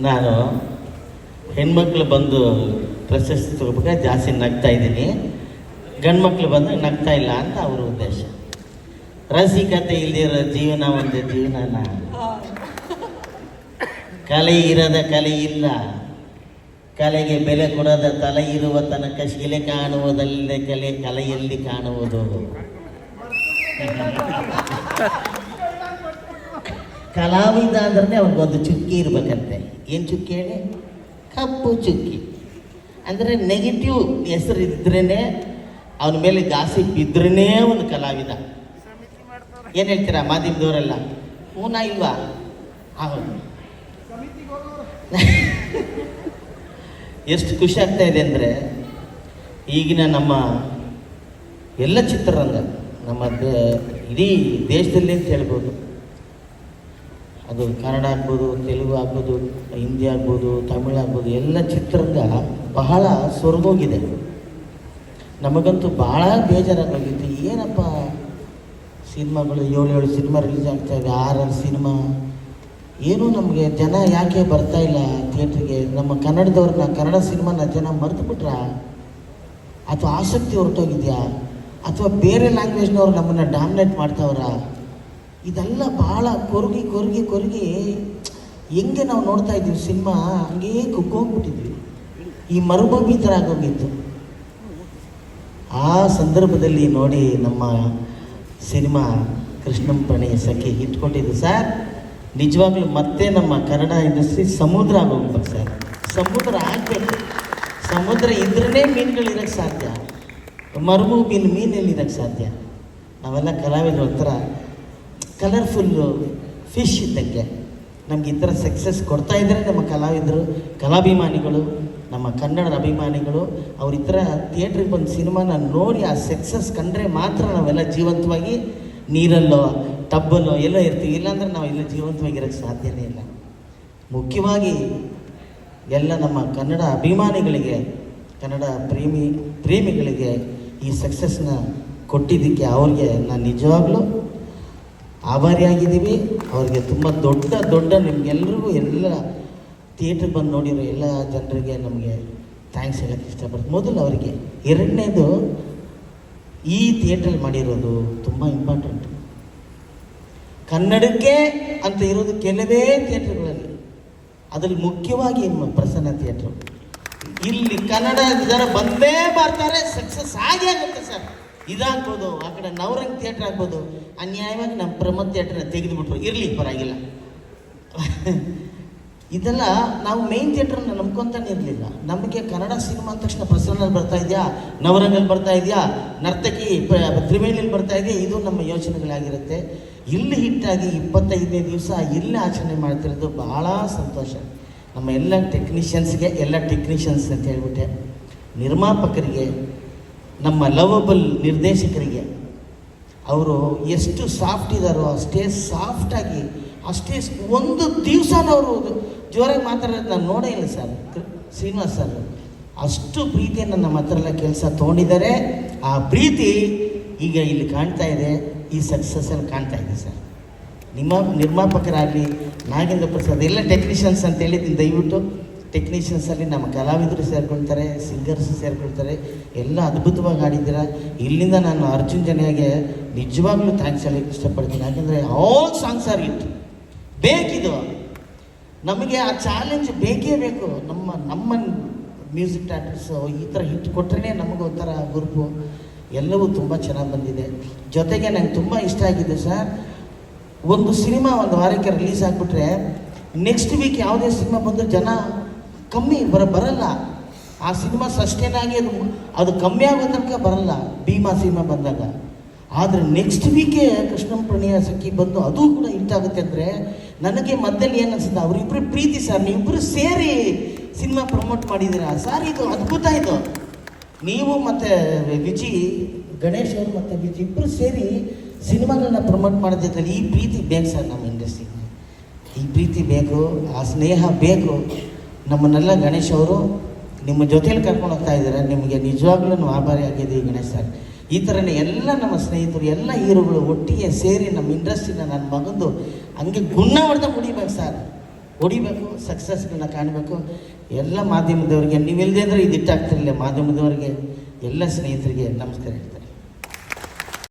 ನಾನು ಹೆಣ್ಮಕ್ಳು ಬಂದು ಪ್ರಶಸ್ತಿ ತಗೋಬೇಕಾದ್ರೆ ಜಾಸ್ತಿ ನಗ್ತಾ ಇದ್ದೀನಿ. ಗಂಡು ಮಕ್ಳು ಬಂದು ನಗ್ತಾ ಇಲ್ಲ ಅಂತ ಅವ್ರ ಉದ್ದೇಶ. ರಸಿಕತೆ ಇಲ್ದಿರೋ ಜೀವನ ಒಂದು ಜೀವನನ. ಕಲೆ ಇರದ ಕಲೆ ಇಲ್ಲ. ಕಲೆಗೆ ಬೆಲೆ ಕೊಡದ ತಲೆ ಇರುವ ತನಕ ಶಿಲೆ ಕಾಣುವುದಲ್ಲದೆ ಕಲೆ ಕಲೆಯಲ್ಲಿ ಕಾಣುವುದು. ಕಲಾವಿದ ಅಂದ್ರೆ ಅವ್ರಿಗೊಂದು ಚುಕ್ಕಿ ಇರಬೇಕಂತೆ. ಏನು ಚುಕ್ಕಿ ಹೇಳಿ? ಕಪ್ಪು ಚುಕ್ಕಿ. ಅಂದರೆ ನೆಗೆಟಿವ್ ಹೆಸರು ಇದ್ರೇ ಅವನ ಮೇಲೆ ಜಾಸ್ತಿ ಇದ್ರೇ ಒಂದು ಕಲಾವಿದ. ಏನು ಹೇಳ್ತೀರಾ ಮಾಧ್ಯಮದವರೆಲ್ಲ? ಹೂನ ಇಲ್ವಾ? ಹೌದು. ಎಷ್ಟು ಖುಷಿ ಆಗ್ತಾ ಇದೆ ಅಂದರೆ ಈಗಿನ ನಮ್ಮ ಎಲ್ಲ ಚಿತ್ರರಂಗ, ನಮ್ಮ ಇಡೀ ದೇಶದಲ್ಲಿ ಅಂತ ಹೇಳ್ಬೋದು. ಅದು ಕನ್ನಡ ಆಗ್ಬೋದು, ತೆಲುಗು ಆಗ್ಬೋದು, ಹಿಂದಿ ಆಗ್ಬೋದು, ತಮಿಳು ಆಗ್ಬೋದು, ಎಲ್ಲ ಚಿತ್ರದ ಬಹಳ ಸೊರಗೋಗಿದೆ. ನಮಗಂತೂ ಭಾಳ ಬೇಜಾರಾಗೋಗಿತ್ತು ಏನಪ್ಪ ಸಿನಿಮಾಗಳು ಏಳು ಏಳು ಸಿನಿಮಾ ರಿಲೀಸ್ ಆಗ್ತಾ ಇದೆ, ಆರಾರು ಸಿನಿಮಾ. ಏನೂ ನಮಗೆ ಜನ ಯಾಕೆ ಬರ್ತಾ ಇಲ್ಲ ಥಿಯೇಟ್ರಿಗೆ? ನಮ್ಮ ಕನ್ನಡದವ್ರನ್ನ, ಕನ್ನಡ ಸಿನಿಮಾನ ಜನ ಮರೆತು ಬಿಟ್ರಾ ಅಥವಾ ಆಸಕ್ತಿ ಹೊರಟೋಗಿದೆಯಾ? ಅಥವಾ ಬೇರೆ ಲ್ಯಾಂಗ್ವೇಜ್ನವ್ರು ನಮ್ಮನ್ನು ಡಾಮಿನೇಟ್ ಮಾಡ್ತಾವ್ರ? ಇದೆಲ್ಲ ಭಾಳ ಕೊರಗಿ ಕೊರಗಿ ಕೊರಗಿ. ಹೆಂಗೆ ನಾವು ನೋಡ್ತಾ ಇದ್ದೀವಿ, ಸಿನಿಮಾ ಹಂಗೇ ಕುಕ್ಕೋಗ್ಬಿಟ್ಟಿದ್ವಿ ಈ ಮರುಭೂಮಿ ಥರ ಆಗೋಗಿತ್ತು ಆ ಸಂದರ್ಭದಲ್ಲಿ ನೋಡಿ ನಮ್ಮ ಸಿನಿಮಾ ಕೃಷ್ಣಂಪಣಿ ಸಖಿ ಇಟ್ಕೊಂಡಿದ್ದು. ಸರ್, ನಿಜವಾಗ್ಲೂ ಮತ್ತೆ ನಮ್ಮ ಕನ್ನಡ ಇಂಡಸ್ಟ್ರಿ ಸಮುದ್ರ ಆಗೋಗ್ಬೇಕು ಸರ್. ಸಮುದ್ರ ಆಗಬೇಕು. ಸಮುದ್ರ ಇದ್ರೇ ಮೀನುಗಳು ಇರೋಕ್ಕೆ ಸಾಧ್ಯ. ಮರುಭೂಮಿಲಿ ಮೀನಲ್ಲಿ ಇರೋಕ್ಕೆ ಸಾಧ್ಯ. ನಾವೆಲ್ಲ ಕಲಾವಿದರ ಒಂಥರ ಕಲರ್ಫುಲ್ಲು ಫಿಶ್ ಇದ್ದಂಗೆ. ನಮ್ಗೆ ಈ ಥರ ಸಕ್ಸಸ್ ಕೊಡ್ತಾ ಇದ್ದರೆ ನಮ್ಮ ಕಲಾವಿದರು, ಕಲಾಭಿಮಾನಿಗಳು, ನಮ್ಮ ಕನ್ನಡದ ಅಭಿಮಾನಿಗಳು, ಅವ್ರ ಈ ಥರ ಥಿಯೇಟ್ರಿಗೆ ಬಂದು ಸಿನಿಮಾನ ನೋಡಿ ಆ ಸಕ್ಸಸ್ ಕಂಡ್ರೆ ಮಾತ್ರ ನಾವೆಲ್ಲ ಜೀವಂತವಾಗಿ ನೀರಲ್ಲೋ, ಟಬ್ಬಲ್ಲೋ ಎಲ್ಲೋ ಇರ್ತೀವಿ. ಇಲ್ಲಾಂದ್ರೆ ನಾವು ಎಲ್ಲ ಜೀವಂತವಾಗಿರೋಕ್ಕೆ ಸಾಧ್ಯನೇ ಇಲ್ಲ. ಮುಖ್ಯವಾಗಿ ಎಲ್ಲ ನಮ್ಮ ಕನ್ನಡ ಅಭಿಮಾನಿಗಳಿಗೆ, ಕನ್ನಡ ಪ್ರೇಮಿ, ಪ್ರೇಮಿಗಳಿಗೆ ಈ ಸಕ್ಸಸ್ನ ಕೊಟ್ಟಿದ್ದಕ್ಕೆ ಅವ್ರಿಗೆ ನಾನು ನಿಜವಾಗ್ಲೂ ಆಭಾರಿಯಾಗಿದ್ದೀವಿ. ಅವ್ರಿಗೆ ತುಂಬ ದೊಡ್ಡ ದೊಡ್ಡ ನಿಮಗೆಲ್ರಿಗೂ ಎಲ್ಲ ಥಿಯೇಟ್ರಿಗೆ ಬಂದು ನೋಡಿರೋ ಎಲ್ಲ ಜನರಿಗೆ ನಮಗೆ ಥ್ಯಾಂಕ್ಸ್ ಹೇಳೋಕ್ಕೆ ಇಷ್ಟಪಡ್ತೀನಿ. ಮೊದಲು ಅವರಿಗೆ ಎರಡನೇದು ಈ ಥಿಯೇಟ್ರಲ್ಲಿ ಮಾಡಿರೋದು ತುಂಬ ಇಂಪಾರ್ಟೆಂಟ್. ಕನ್ನಡಕ್ಕೆ ಅಂತ ಇರೋದು ಕೆಲವೇ ಥಿಯೇಟ್ರ್ಗಳಲ್ಲಿ. ಅದರಲ್ಲಿ ಮುಖ್ಯವಾಗಿ ಪ್ರಸನ್ನ ಥಿಯೇಟ್ರು. ಇಲ್ಲಿ ಕನ್ನಡ ಜನ ಬಂದೇ ಬರ್ತಾರೆ, ಸಕ್ಸಸ್ ಆಗೇ ಆಗುತ್ತೆ ಸರ್. ಇದಾಗ್ಬೋದು, ಆ ಕಡೆ ನವರಂಗ್ ಥಿಯೇಟ್ರ್ ಆಗ್ಬೋದು, ಅನ್ಯಾಯವಾಗಿ ನಮ್ಮ ಪ್ರಮೋದ್ ಥಿಯೇಟ್ರನ್ನ ತೆಗೆದುಬಿಟ್ರು. ಇರಲಿ, ಪರವಾಗಿಲ್ಲ. ಇದೆಲ್ಲ ನಾವು ಮೇನ್ ಥಿಯೇಟ್ರನ್ನ ನಂಬ್ಕೊತಾನೆ ಇರಲಿಲ್ಲ. ನಮಗೆ ಕನ್ನಡ ಸಿನಿಮಾ ಅಂದ ತಕ್ಷಣ ಪ್ರಸನ್ನಲ್ಲಿ ಬರ್ತಾ ಇದೆಯಾ? ನವರಂಗಲ್ಲಿ ಬರ್ತಾ ಇದೆಯಾ? ನರ್ತಕಿ ತ್ರಿವೇಣಿಯಲ್ಲಿ ಬರ್ತಾ ಇದೆಯಾ? ಇದು ನಮ್ಮ ಯೋಚನೆಗಳಾಗಿರುತ್ತೆ. ಇಲ್ಲಿ ಹಿಟ್ಟಾಗಿ ಇಪ್ಪತ್ತೈದನೇ ದಿವಸ ಇಲ್ಲಿ ಆಚರಣೆ ಮಾಡ್ತಿರೋದು ಭಾಳ ಸಂತೋಷ. ನಮ್ಮ ಎಲ್ಲ ಟೆಕ್ನಿಷಿಯನ್ಸ್ಗೆ ಎಲ್ಲ ಟೆಕ್ನಿಷಿಯನ್ಸ್ ಅಂತ ಹೇಳ್ಬಿಟ್ಟೆ. ನಿರ್ಮಾಪಕರಿಗೆ ನಮ್ಮ ಲವಬಲ್ ನಿರ್ದೇಶಕರಿಗೆ. ಅವರು ಎಷ್ಟು ಸಾಫ್ಟ್ ಇದ್ದಾರೋ ಅಷ್ಟೇ ಸಾಫ್ಟಾಗಿ ಅಷ್ಟೇ ಒಂದು ದಿವಸ ಅವರು ಜೋರಾಗಿ ಮಾತಾಡೋದು ನಾನು ನೋಡೇ ಇಲ್ಲ ಸರ್. ಶ್ರೀನಿವಾಸ್ ಸರ್, ಅಷ್ಟು ಪ್ರೀತಿಯನ್ನು ನಮ್ಮ ಹತ್ರ ಎಲ್ಲ ಕೆಲಸ ತೊಗೊಂಡಿದ್ದಾರೆ. ಆ ಪ್ರೀತಿ ಈಗ ಇಲ್ಲಿ ಕಾಣ್ತಾ ಇದೆ, ಈ ಸಕ್ಸಸ್ಸಲ್ಲಿ ಕಾಣ್ತಾ ಇದೆ ಸರ್. ನಿಮ್ಮ ನಿರ್ಮಾಪಕರಾಗಲಿ ನಾಗೇಂದ್ರ ಪ್ರಸಾದ್, ಎಲ್ಲ ಟೆಕ್ನಿಷಿಯನ್ಸ್ ಅಂತ ಹೇಳಿದ್ದೀನಿ ದಯವಿಟ್ಟು. ಟೆಕ್ನಿಷಿಯನ್ಸಲ್ಲಿ ನಮ್ಮ ಕಲಾವಿದರು ಸೇರ್ಕೊಳ್ತಾರೆ ಸಿಂಗರ್ಸ್ ಸೇರ್ಕೊಳ್ತಾರೆ, ಎಲ್ಲ ಅದ್ಭುತವಾಗಿ ಆಡಿದ್ದೀರ? ಇಲ್ಲಿಂದ ನಾನು ಅರ್ಜುನ್ ಜನಿಯಾಗೆ ನಿಜವಾಗ್ಲೂ ಥ್ಯಾಂಕ್ಸ್ ಹೇಳಕ್ಕೆ ಇಷ್ಟಪಡ್ತೀನಿ. ಯಾಕಂದರೆ ಆಲ್ ಸಾಂಗ್ಸ್ ಆರ್ ಇಟ್ ಬೇಕಿದು. ನಮಗೆ ಆ ಚಾಲೆಂಜ್ ಬೇಕೇ ಬೇಕು. ನಮ್ಮ ನಮ್ಮ ಮ್ಯೂಸಿಕ್ ಡೈರೆಕ್ಟರ್ಸು ಈ ಥರ ಹಿಟ್ ಕೊಟ್ಟರೆ ನಮಗೆ ಒಂಥರ ಗುರುಪು ಎಲ್ಲವೂ ತುಂಬ ಚೆನ್ನಾಗಿ ಬಂದಿದೆ. ಜೊತೆಗೆ ನಂಗೆ ತುಂಬ ಇಷ್ಟ ಆಗಿದೆ ಸರ್ ಒಂದು ಸಿನಿಮಾ ಒಂದು ವಾರಕ್ಕೆ ರಿಲೀಸ್ ಆಗಿಬಿಟ್ರೆ ನೆಕ್ಸ್ಟ್ ವೀಕ್ ಯಾವುದೇ ಸಿನಿಮಾ ಬಂದು ಜನ ಕಮ್ಮಿ ಬರ, ಬರಲ್ಲ. ಆ ಸಿನಿಮಾ ಸಸ್ಟೇನ್ ಆಗಿ ಅದು ಅದು ಕಮ್ಮಿ ಆಗೋ ತನಕ ಬರಲ್ಲ, ಭೀಮಾ ಸಿನಿಮಾ ಬಂದಾಗ. ಆದರೆ ನೆಕ್ಸ್ಟ್ ವೀಕೆ ಕೃಷ್ಣಪ್ರಣಿಯ ಸಖಿ ಬಂದು ಅದು ಕೂಡ ಹಿಟ್ ಆಗುತ್ತೆ ಅಂದರೆ ನನಗೆ ಮಧ್ಯದಲ್ಲಿ ಏನು ಅನ್ಸುತ್ತೆ ಅವರಿಬ್ಬರು ಪ್ರೀತಿ ಸರ್ ನೀವಿಬ್ಬರು ಸೇರಿ ಸಿನಿಮಾ ಪ್ರಮೋಟ್ ಮಾಡಿದ್ದೀರಾ? ಸರ್, ಇದು ಅದ್ಭುತ ಇದು. ನೀವು ಮತ್ತು ವಿಜಿ, ಗಣೇಶ್ ಅವರು ಮತ್ತು ವಿಜಿ ಇಬ್ಬರು ಸೇರಿ ಸಿನಿಮಾಗಳನ್ನ ಪ್ರಮೋಟ್ ಮಾಡೋದಿದ್ದಲ್ಲಿ ಈ ಪ್ರೀತಿ ಬೇಕು ಸರ್ ನಮ್ಮ ಇಂಡಸ್ಟ್ರಿಗೆ ಈ ಪ್ರೀತಿ ಬೇಕು, ಆ ಸ್ನೇಹ ಬೇಕು. ನಮ್ಮನ್ನೆಲ್ಲ ಗಣೇಶ್ ಅವರು ನಿಮ್ಮ ಜೊತೆಯಲ್ಲಿ ಕರ್ಕೊಂಡು ಹೋಗ್ತಾ ಇದ್ದಾರೆ. ನಿಮಗೆ ನಿಜವಾಗ್ಲೂ ಆಭಾರಿ ಆಗಿದ್ದೀವಿ ಗಣೇಶ್ ಸರ್. ಈ ಥರನೇ ಎಲ್ಲ ನಮ್ಮ ಸ್ನೇಹಿತರು, ಎಲ್ಲ ಹೀರೋಗಳು ಒಟ್ಟಿಗೆ ಸೇರಿ ನಮ್ಮ ಇಂಡಸ್ಟ್ರಿನ ನನ್ನ ಮಗಂದು ಹಂಗೆ ಗುಣ ಹೊಡೆದ ಹೊಡಿಬೇಕು ಸರ್. ಹೊಡಿಬೇಕು ಸಕ್ಸಸ್ಗಳನ್ನ ಕಾಣಬೇಕು. ಎಲ್ಲ ಮಾಧ್ಯಮದವರಿಗೆ ನೀವಿಲ್ಲದೆ ಅಂದರೆ ಇದು ಇಟ್ಟಾಗ್ತಿರಲಿಲ್ಲ ಮಾಧ್ಯಮದವರಿಗೆ, ಎಲ್ಲ ಸ್ನೇಹಿತರಿಗೆ ನಮಸ್ಕಾರ ಹೇಳ್ತಾರೆ